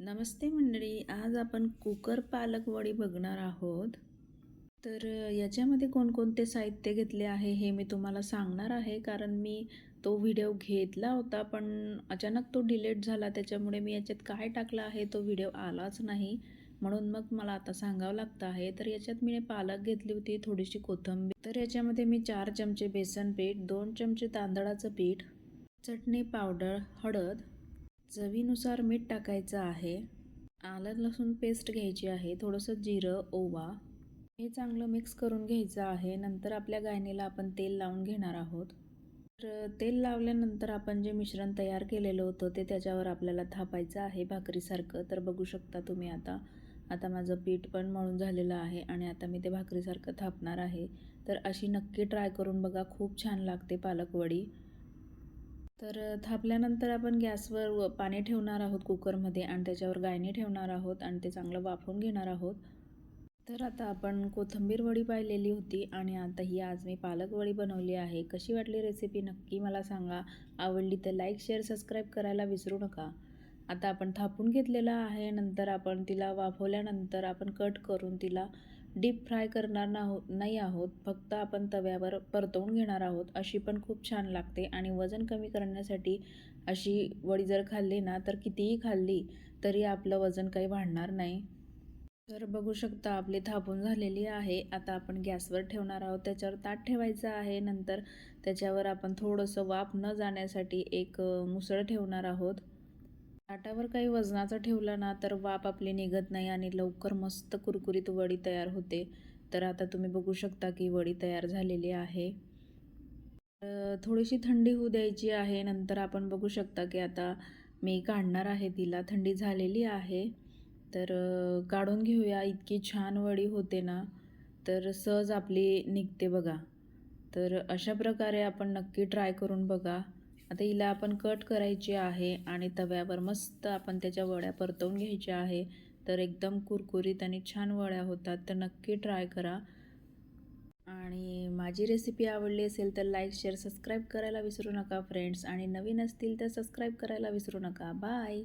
नमस्ते मंडळी आज आपण कुकर पालक वडी बघणार आहोत. तर याच्यामध्ये कोणकोणते साहित्य घेतले आहे हे मी तुम्हाला सांगणार आहे कारण मी तो व्हिडिओ घेतला होता पण अचानक तो डिलीट झाला त्याच्यामुळे मी याच्यात काय टाकलं आहे तो व्हिडिओ आलाच नाही. म्हणून मग मला आता सांगावं लागतं आहे. तर याच्यात मी पालक घेतली होती थोडीशी कोथिंबीर. तर याच्यामध्ये मी चार चमचे बेसन पीठ दोन चमचे तांदळाचं पीठ चटणी पावडर हळद चवीनुसार मीठ टाकायचं आहे. आलं लसूण पेस्ट घ्यायची आहे. थोडंसं जिरं ओवा. हे चांगलं मिक्स करून घ्यायचं आहे. नंतर आपल्या गायनीला आपण तेल लावून घेणार आहोत. तर तेल लावल्यानंतर आपण जे मिश्रण तयार केलेलं होतं ते त्याच्यावर आपल्याला थापायचं आहे भाकरीसारखं. तर बघू शकता तुम्ही आता. आता माझं पीठ पण मळून झालेलं आहे आणि आता मी ते भाकरीसारखं थापणार आहे. तर अशी नक्की ट्राय करून बघा. खूप छान लागते पालक वडी तर थापल्यानंतर आपण गॅसवर व पाणी ठेवणार आहोत कुकरमध्ये आणि त्याच्यावर गायणी ठेवणार आहोत आणि ते चांगलं वाफवून घेणार आहोत. तर आता आपण कोथिंबीर वडी पाहिलेली होती आणि आता ही आज मी पालक वडी बनवली आहे. कशी वाटली रेसिपी नक्की मला सांगा. आवडली तर लाईक शेअर सबस्क्राईब करायला विसरू नका. आता आपण थापून घेतलेलं आहे. नंतर आपण तिला वाफवल्यानंतर आपण कट करून तिला डीप फ्राय करणार नाहो नाही आहोत. फक्त आपण तव्यावर परतवून घेणार आहोत अशी पण खूप छान लागते. आणि वजन कमी करण्यासाठी अशी वडी जर खाल्ली ना तर कितीही खाल्ली तरी आपलं वजन काही वाढणार नाही. तर बघू शकता आपली थापून झालेली आहे. आता आपण गॅसवर ठेवणार आहोत. त्याच्यावर ताट ठेवायचं आहे. नंतर त्याच्यावर आपण थोडंसं वाफ न जाण्यासाठी एक मुसळ ठेवणार आहोत. ताटावर काही वजनाचं ठेवलं ना तर वाफ आपली निघत नाही आणि लवकर मस्त कुरकुरीत वडी तयार होते. तर आता तुम्ही बघू शकता की वडी तयार झालेली आहे. थोडीशी थंडी होऊ द्यायची आहे. नंतर आपण बघू शकता की आता मी काढणार आहे तिला. थंडी झालेली आहे. तर काढून घेऊया. इतकी छान वडी होते ना तर सहज आपली निघते बघा. तर अशा प्रकारे आपण नक्की ट्राय करून बघा. आता हिला आपण कट करायची आहे आणि तव्यावर मस्त आपण त्याच्या वड्या परतवून घ्यायच्या आहे. तर एकदम कुरकुरीत आणि छान वड्या होतात तर नक्की ट्राय करा. आणि माझी रेसिपी आवडली असेल तर लाईक शेअर सबस्क्राईब करायला विसरू नका फ्रेंड्स. आणि नवीन असतील तर सबस्क्राईब करायला विसरू नका. बाय!